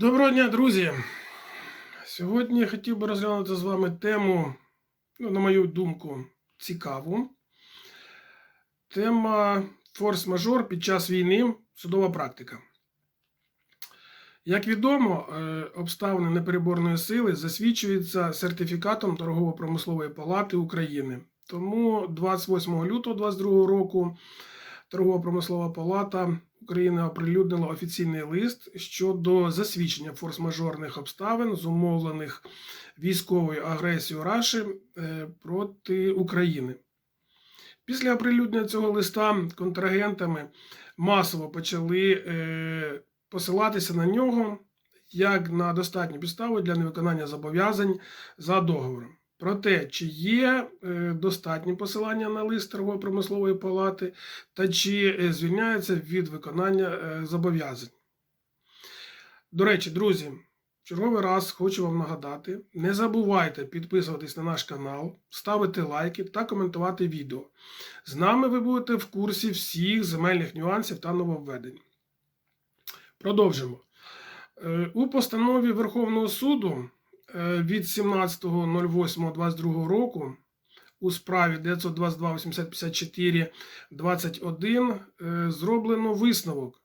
Доброго дня, друзі! Сьогодні я хотів би розглянути з вами тему, ну, на мою думку, цікаву. Тема форс-мажор під час війни судова практика. Як відомо, е, обставини непереборної сили засвідчуються сертифікатом Торгово-промислової палати України. Тому 28 лютого 2022 року Торгово-промислова палата України оприлюднила офіційний лист щодо засвідчення форс-мажорних обставин, зумовлених військовою агресією Раші е, проти України. Після оприлюднення цього листа контрагентами масово почали е, посилатися на нього як на достатню підставу для невиконання зобов'язань за договором. Про те, чи є е, достатні посилання на лист торгово-промислової палати, та чи е, звільняється від виконання е, зобов'язань. До речі, друзі, черговий раз хочу вам нагадати: не забувайте підписуватись на наш канал, ставити лайки та коментувати відео. З нами ви будете в курсі всіх земельних нюансів та нововведень. Продовжимо. У постанові Верховного суду від 17.08.22 року у справі 922 854 21 е, зроблено висновок,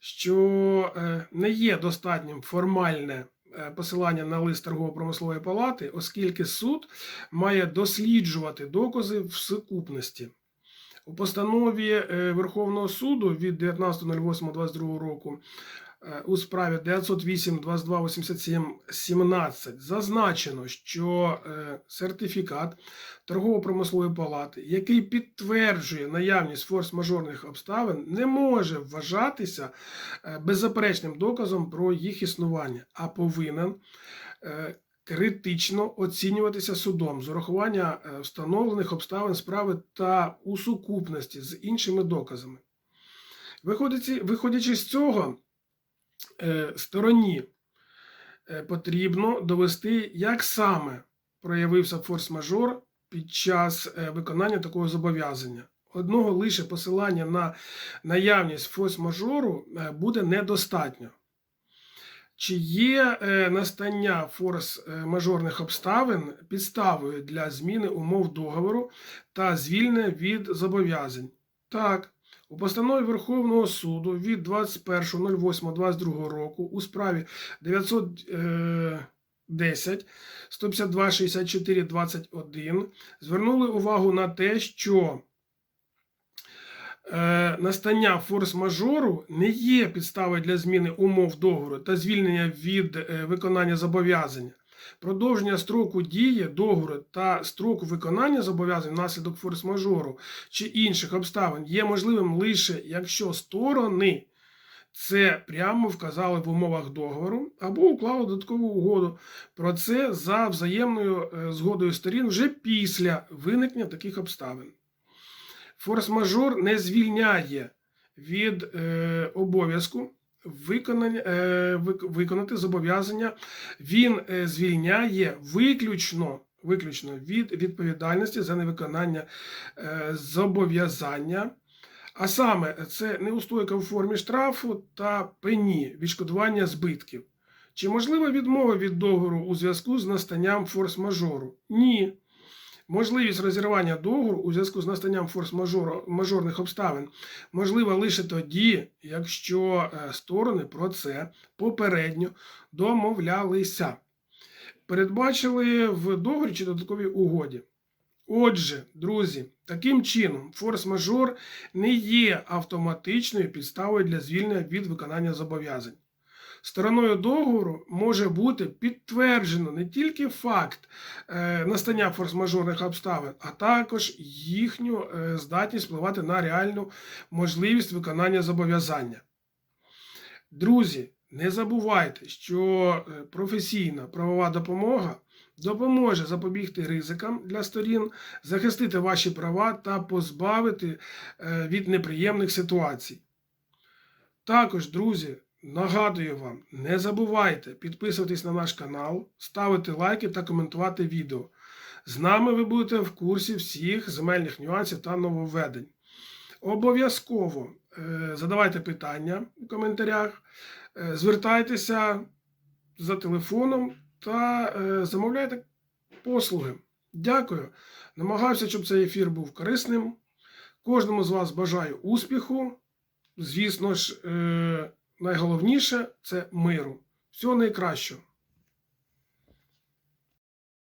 що е, не є достатнім формальне е, посилання на лист торгово-промислової палати, оскільки суд має досліджувати докази в сукупності. У постанові е, Верховного суду від 19.08.22 року е, у справі 908 22 87 17 зазначено, що е, сертифікат торгово-промислової палати, який підтверджує наявність форс-мажорних обставин, не може вважатися е, беззаперечним доказом про їх існування, а повинен е, критично оцінюватися судом з урахування е, встановлених обставин справи та у сукупності з іншими доказами. Виходячи, з цього, е, стороні е, потрібно довести, як саме проявився форс-мажор під час е, виконання такого зобов'язання. Одного лише посилання на наявність форс-мажору е, буде недостатньо. Чи є е, настання форс-мажорних обставин підставою для зміни умов договору та звільнення від зобов'язань? Так. У постанові Верховного суду від 21.08.22 року у справі 910 152 64 21 звернули увагу на те, що е, настання форс-мажору не є підставою для зміни умов договору та звільнення від е, виконання зобов'язання. Продовження строку дії договору та строку виконання зобов'язань внаслідок форс-мажору чи інших обставин є можливим лише якщо сторони це прямо вказали в умовах договору або уклали додаткову угоду про це за взаємною е, згодою сторін вже після виникнення таких обставин. Форс-мажор не звільняє від е, обов'язку виконати зобов'язання. Він е, звільняє виключно, виключно від відповідальності за невиконання е, зобов'язання. А саме, це неустойка у формі штрафу та пені відшкодування збитків. Чи можлива відмова від договору у зв'язку з настанням форс-мажору? Ні. Можливість розірвання договору у зв'язку з настанням форс-мажорних обставин можлива лише тоді, якщо е, сторони про це попередньо домовлялися. Передбачили в договорі чи додатковій угоді. Отже, друзі, таким чином, форс-мажор не є автоматичною підставою для звільнення від виконання зобов'язань. Стороною договору може бути підтверджено не тільки факт е, настання форс-мажорних обставин, а також їхню е, здатність впливати на реальну можливість виконання зобов'язання. Друзі, не забувайте, що е, професійна правова допомога допоможе запобігти ризикам для сторін, захистити ваші права та позбавити від неприємних ситуацій. Також, друзі, нагадую вам, не забувайте підписуватись на наш канал, ставити лайки та коментувати відео. З нами ви будете в курсі всіх земельних нюансів та нововведень. Обов'язково е, задавайте питання у коментарях, е, звертайтеся за телефоном та е, замовляйте послуги. Дякую. Намагався, щоб цей ефір був корисним. Кожному з вас бажаю успіху. Звісно ж, найголовніше це миру. Всього найкращого.